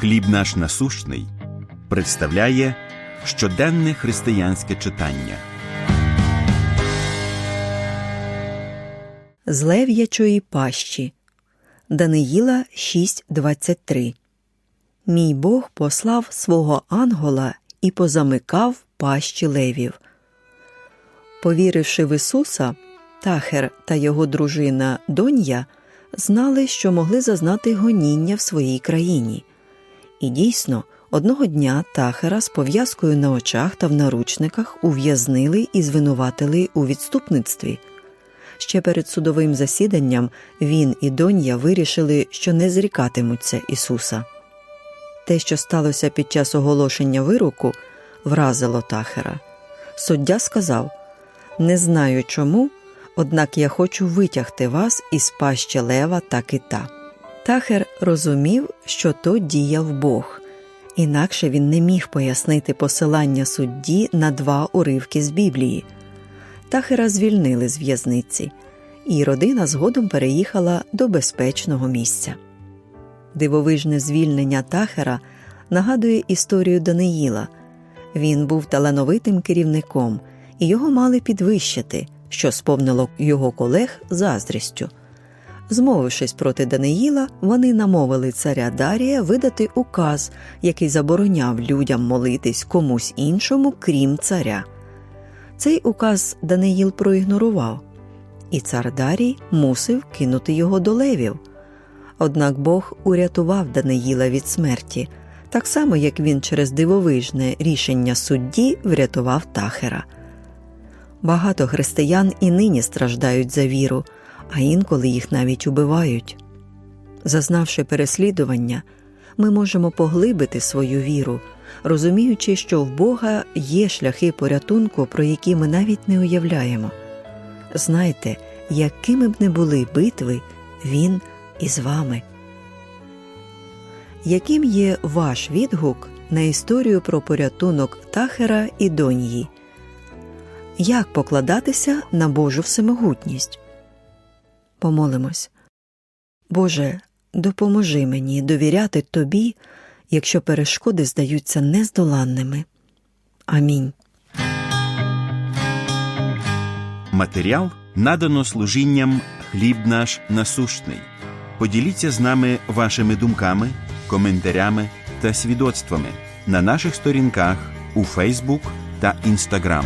Хліб наш насущний представляє щоденне християнське читання. З лев'ячої пащі Даниїла 6.23 Мій Бог послав свого ангола і позамикав пащі левів. Повіривши в Ісуса, Тахер та його дружина Донья знали, що могли зазнати гоніння в своїй країні. І дійсно, одного дня Тахера з пов'язкою на очах та в наручниках ув'язнили і звинуватили у відступництві. Ще перед судовим засіданням він і Донья вирішили, що не зрікатимуться Ісуса. Те, що сталося під час оголошення вироку, вразило Тахера. Суддя сказав Не знаю чому, однак я хочу витягти вас із пащі лева та кита. Тахер розумів, що то діяв Бог, інакше він не міг пояснити посилання судді на два уривки з Біблії. Тахера звільнили з в'язниці, і родина згодом переїхала до безпечного місця. Дивовижне звільнення Тахера нагадує історію Даниїла. Він був талановитим керівником, і його мали підвищити, що сповнило його колег заздрістю. Змовившись проти Даниїла, вони намовили царя Дарія видати указ, який забороняв людям молитись комусь іншому, крім царя. Цей указ Даниїл проігнорував, і цар Дарій мусив кинути його до левів. Однак Бог урятував Даниїла від смерті, так само як він через дивовижне рішення судді врятував Тахера. Багато християн і нині страждають за віру, а інколи їх навіть убивають. Зазнавши переслідування, ми можемо поглибити свою віру, розуміючи, що в Бога є шляхи порятунку, про які ми навіть не уявляємо. Знайте, якими б не були битви, Він із вами. Яким є ваш відгук на історію про порятунок Тахера і Доньї? Як покладатися на Божу всемогутність? Помолимось. Боже, допоможи мені довіряти Тобі, якщо перешкоди здаються нездоланними. Амінь. Матеріал надано служінням Хліб наш насущний. Поділіться з нами вашими думками, коментарями та свідоцтвами на наших сторінках у Фейсбук та Інстаграм.